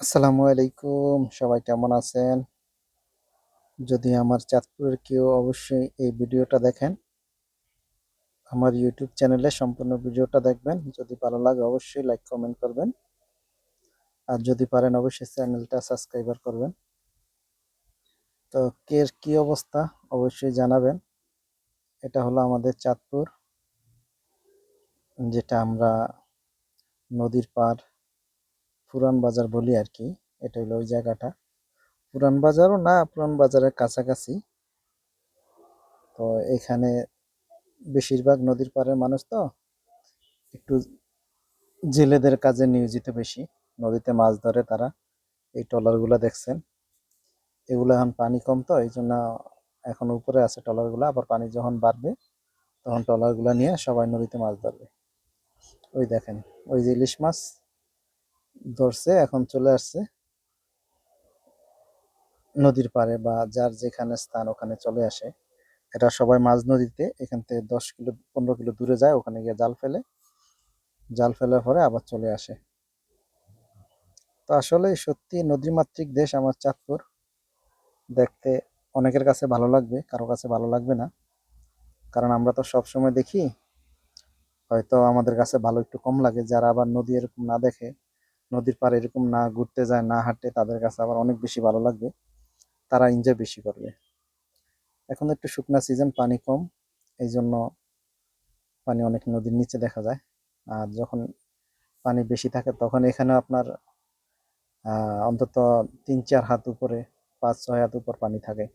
আসসালামু আলাইকুম। সবাই কেমন আছেন? যদি আমার চাঁদপুরের কেউ অবশ্যই এই ভিডিওটা দেখেন, আমার ইউটিউব চ্যানেলে সম্পূর্ণ ভিডিওটা দেখবেন। যদি ভালো লাগে অবশ্যই লাইক কমেন্ট করবেন। আর যদি পারেন অবশ্যই চ্যানেলটা সাবস্ক্রাইবার করবেন। তো কে, কি অবস্থা? অবশ্যই জানাবেন। এটা হলো আমাদের চাঁদপুর, যেটা আমরা নদীর পার পুরান বাজার বলি আর কি এটা হলো ওই জায়গাটা। পুরান বাজারও না, পুরান বাজারের কাছাকাছি। তো এখানে বেশিরভাগ নদীর পাড়ের মানুষ তো একটু জেলেদের কাজে নিয়োজিত বেশি। নদীতে মাছ ধরে তারা, এই ট্রলারগুলো দেখছেন। এগুলো এখন পানি কম তো, এই জন্য এখন উপরে আছে ট্রলারগুলো, আবার পানি যখন বাড়বে তখন ট্রলারগুলো নিয়ে সবাই নদীতে মাছ ধরবে। ওই দেখেন, ওই যে ইলিশ মাছ ধরছে, এখন চলে আসছে। নদীর পাড়ে বা যার যেখানে স্থান ওখানে চলে আসে। এটা সবাই মাঝ নদীতে, এখান থেকে দশ কিলো, পনেরো কিলো দূরে যায়, ওখানে গিয়ে জাল ফেলে। জাল ফেলার পরে আবার চলে আসে। তো আসলে সত্যি নদীমাতৃক দেশ আমার চাঁদপুর। দেখতে অনেকের কাছে ভালো লাগবে, কারও কাছে ভালো লাগবে না। কারণ আমরা তো সব সময় দেখি, হয়তো আমাদের কাছে ভালো একটু কম লাগে, যারা আবার নদী এরকম না দেখে। নদীর পাড়ে এরকম না ঘুরতে যায়, না হাঁটে তাদের কাছে আবার অনেক বেশি ভালো লাগবে। তারা এনজয় বেশি করবে। এখন একটু শুকনা সিজন পানি কম এই জন্য পানি অনেক নদীর নিচে দেখা যায়। আর যখন পানি বেশি থাকে, তখন এখানে আপনার অন্তত তিন, চার হাত উপরে, পাঁচ, ছয় হাত উপর পানি থাকে।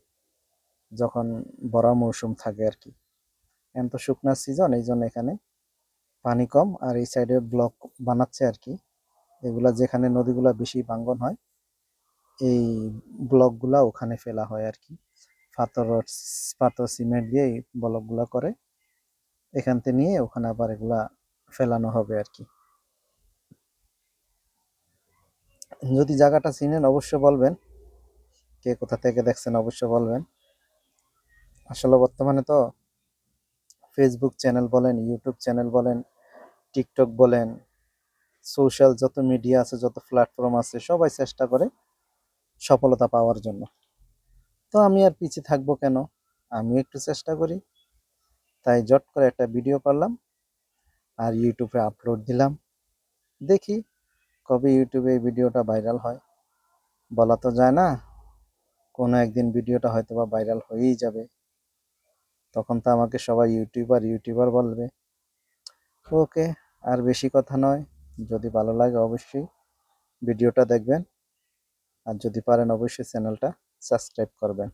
যখন বড় মৌসুম থাকে আর কি। এখন তো শুকনা সিজন এই জন্য এখানে পানি কম, আর এই সাইডে ব্লক বানাচ্ছে আর কি। এগুলা যেখানে নদীগুলা বেশি ভাঙ্গন হয়, এই ব্লকগুলা ওখানে ফেলা হয় আর কি। পাথর পাথর সিমেন্ট দিয়ে এই ব্লকগুলা করে, এখান থেকে নিয়ে ওখানে আবার এগুলা ফেলানো হবে আর কি। যদি জায়গাটা চিনেন অবশ্যই বলবেন, কে কোথা থেকে দেখছেন অবশ্যই বলবেন। আসলে বর্তমানে তো ফেসবুক চ্যানেল বলেন ইউটিউব চ্যানেল বলেন টিকটক বলেন সোশ্যাল যত মিডিয়া আছে, যত প্ল্যাটফর্ম আছে, সবাই চেষ্টা করে সফলতা পাওয়ার জন্য। তো আমি আর পিছিয়ে থাকব কেন? আমিও একটু চেষ্টা করি। তাই জট করে একটা ভিডিও করলাম আর ইউটিউবে আপলোড দিলাম। দেখি কবে ইউটিউবে এই ভিডিওটা ভাইরাল হয়। বলা তো যায় না, কোনো একদিন ভিডিওটা হয়তো বা ভাইরাল হয়েই যাবে। তখন তো আমাকে সবাই ইউটিউবার ইউটিউবার বলবে। ওকে, আর বেশি কথা নয়। যদি ভালো লাগে অবশ্যই ভিডিওটা দেখবেন। আর যদি পারেন অবশ্যই চ্যানেলটা সাবস্ক্রাইব করবেন।